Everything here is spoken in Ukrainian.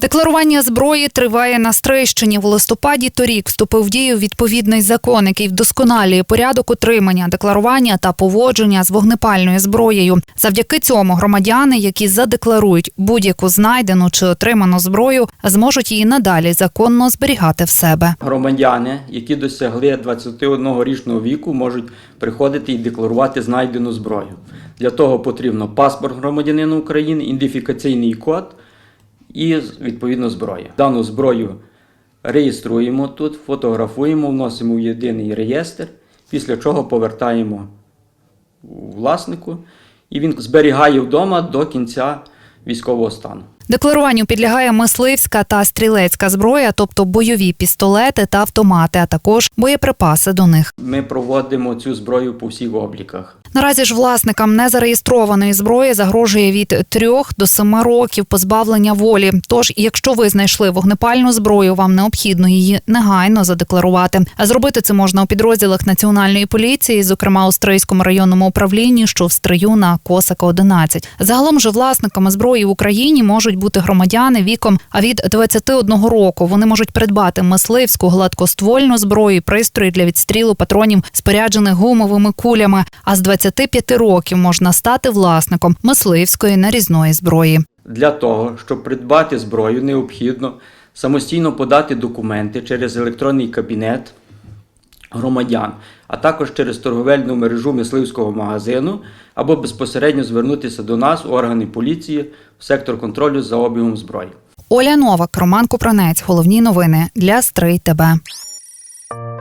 Декларування зброї триває на Стрийщині. В листопаді торік вступив в дію відповідний закон, який вдосконалює порядок отримання, декларування та поводження з вогнепальною зброєю. Завдяки цьому громадяни, які задекларують будь-яку знайдену чи отриману зброю, зможуть її надалі законно зберігати в себе. Громадяни, які досягли 21-річного віку, можуть приходити і декларувати знайдену зброю. Для того потрібно паспорт громадянина України, ідентифікаційний код і відповідно зброя. Дану зброю реєструємо тут, фотографуємо, вносимо в єдиний реєстр, після чого повертаємо власнику, і він зберігає вдома до кінця військового стану. Декларуванню підлягає мисливська та стрілецька зброя, тобто бойові пістолети та автомати, а також боєприпаси до них. Ми проводимо цю зброю по всіх обліках. Наразі ж власникам незареєстрованої зброї загрожує від 3 до 7 років позбавлення волі. Тож, якщо ви знайшли вогнепальну зброю, вам необхідно її негайно задекларувати. А зробити це можна у підрозділах національної поліції, зокрема у Стрийському районному управлінні, що в Стрию на Косака 11. Загалом же власниками зброї в Україні можуть бути громадяни віком а від 21 року. Вони можуть придбати мисливську гладкоствольну зброю, пристрої для відстрілу патронів, споряджених гумовими кулями. А з 25 років можна стати власником мисливської нарізної зброї. Для того, щоб придбати зброю, необхідно самостійно подати документи через електронний кабінет громадян, а також через торговельну мережу мисливського магазину або безпосередньо звернутися до нас у органи поліції в сектор контролю за обігом зброї. Оля Новак, Роман Купранець. Головні новини для Стрий ТБ.